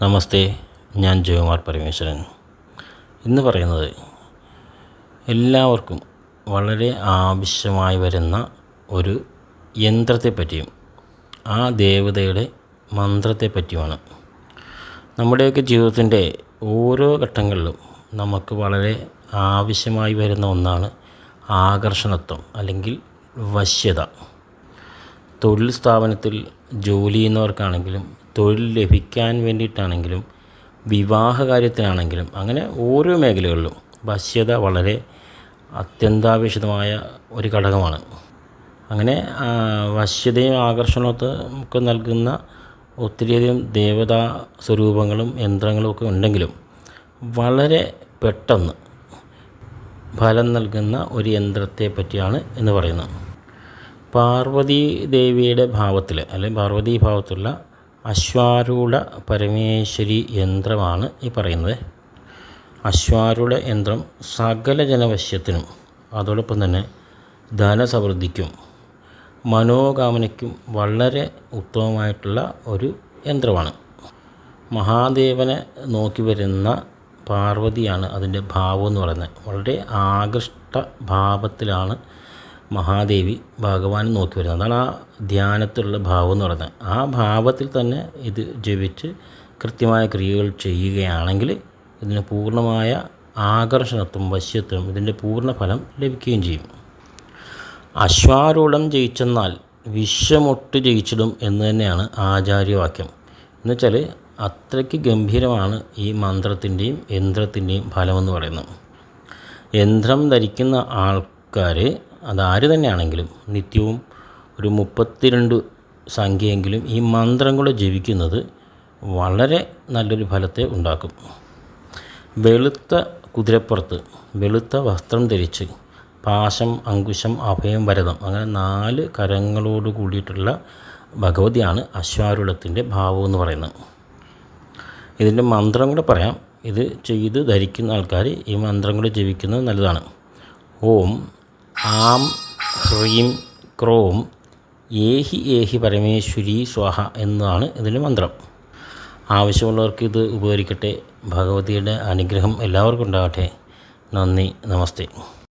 നമസ്തേ ഞാൻ ജയകുമാർ പരമേശ്വരൻ. ഇന്ന് പറയുന്നത് എല്ലാവർക്കും വളരെ ആവശ്യമായി വരുന്ന ഒരു യന്ത്രത്തെ പറ്റിയും ആ ദേവതയുടെ മന്ത്രത്തെ പറ്റിയുമാണ് നമ്മുടെയൊക്കെ ജീവിതത്തിന്റെ ഓരോ ഘട്ടങ്ങളിലും നമുക്ക് വളരെ ആവശ്യമായി വരുന്ന ഒന്നാണ് ആകർഷണത്വം അല്ലെങ്കിൽ വശ്യത. തൊഴിൽ സ്ഥാപനത്തിൽ ജോലി ചെയ്യുന്നവർക്കാണെങ്കിലും തൊഴിൽ ലഭിക്കാൻ വേണ്ടിയിട്ടാണെങ്കിലും വിവാഹ കാര്യത്തിനാണെങ്കിലും അങ്ങനെ ഓരോ മേഖലകളിലും വശ്യത വളരെ അത്യന്താപേക്ഷിതമായ ഒരു ഘടകമാണ്. അങ്ങനെ വശ്യതയും ആകർഷണത്വം ഒക്കെ നൽകുന്ന ഒത്തിരിയധികം ദേവതാ സ്വരൂപങ്ങളും യന്ത്രങ്ങളും ഒക്കെ ഉണ്ടെങ്കിലും വളരെ പെട്ടെന്ന് ഫലം നൽകുന്ന ഒരു യന്ത്രത്തെ പറ്റിയാണ് എന്ന് പറയുന്നത്. പാർവതി ദേവിയുടെ ഭാവത്തിൽ അല്ലെങ്കിൽ പാർവതി ഭാവത്തിലുള്ള അശ്വാരൂഢ പരമേശ്വരി യന്ത്രമാണ് ഈ പറയുന്നത്. അശ്വാരൂഢ യന്ത്രം സകല ജനവശ്യത്തിനും അതോടൊപ്പം തന്നെ ധനസമൃദ്ധിക്കും മനോകാമനയ്ക്കും വളരെ ഉത്തമമായിട്ടുള്ള ഒരു യന്ത്രമാണ്. മഹാദേവനെ നോക്കി വരുന്ന പാർവതിയാണ് അതിന്റെ ഭാവം എന്ന് പറയുന്നത്. വളരെ ആകൃഷ്ട ഭാവത്തിലാണ് മഹാദേവി ഭഗവാൻ നോക്കി വരുന്നത്. അതാണ് ആ ധ്യാനത്തിലുള്ള ഭാവം എന്ന് പറയുന്നത്. ആ ഭാവത്തിൽ തന്നെ ഇത് ജപിച്ച് കൃത്യമായ ക്രിയകൾ ചെയ്യുകയാണെങ്കിൽ ഇതിന് പൂർണമായ ആകർഷണത്വം വശ്യത്വം ഇതിന്റെ പൂർണ ഫലം ലഭിക്കുകയും ചെയ്യും. അശ്വാരൂഢം ജയിച്ചെന്നാൽ വിശ്വമൊട്ട് ജയിച്ചിടും എന്ന് തന്നെയാണ് ആചാര്യവാക്യം. എന്നുവെച്ചാൽ അത്രയ്ക്ക് ഗംഭീരമാണ് ഈ മന്ത്രത്തിന്റെയും യന്ത്രത്തിന്റെയും ഫലമെന്ന് പറയുന്നത്. യന്ത്രം ധരിക്കുന്ന ആൾക്കാർ അതാര് തന്നെയാണെങ്കിലും നിത്യവും ഒരു മുപ്പത്തിരണ്ട് സംഖ്യയെങ്കിലും ഈ മന്ത്രം കൂടെ ജപിക്കുന്നത് വളരെ നല്ലൊരു ഫലത്തെ ഉണ്ടാക്കും. വെളുത്ത കുതിരപ്പുറത്ത് വെളുത്ത വസ്ത്രം ധരിച്ച് പാശം അങ്കുശം അഭയം വരതം അങ്ങനെ നാല് കരങ്ങളോട് കൂടിയിട്ടുള്ള ഭഗവതിയാണ് അശ്വാരൂഢത്തിന്റെ ഭാവം എന്ന് പറയുന്നത്. ഇതിന്റെ മന്ത്രം കൂടെ പറയാം. ഇത് ചെയ്ത് ധരിക്കുന്ന ആൾക്കാർ ഈ മന്ത്രം കൂടെ ജപിക്കുന്നത് നല്ലതാണ്. ഓം ആം ഹ്രീം ക്രോം ഏഹി ഏഹി പരമേശ്വരി സ്വാഹ എന്നതാണ് ഇതിന്റെ മന്ത്രം. ആവശ്യമുള്ളവർക്ക് ഇത് ഉപകരിക്കട്ടെ. ഭഗവതിയുടെ അനുഗ്രഹം എല്ലാവർക്കും ഉണ്ടാകട്ടെ. നന്ദി. നമസ്തേ.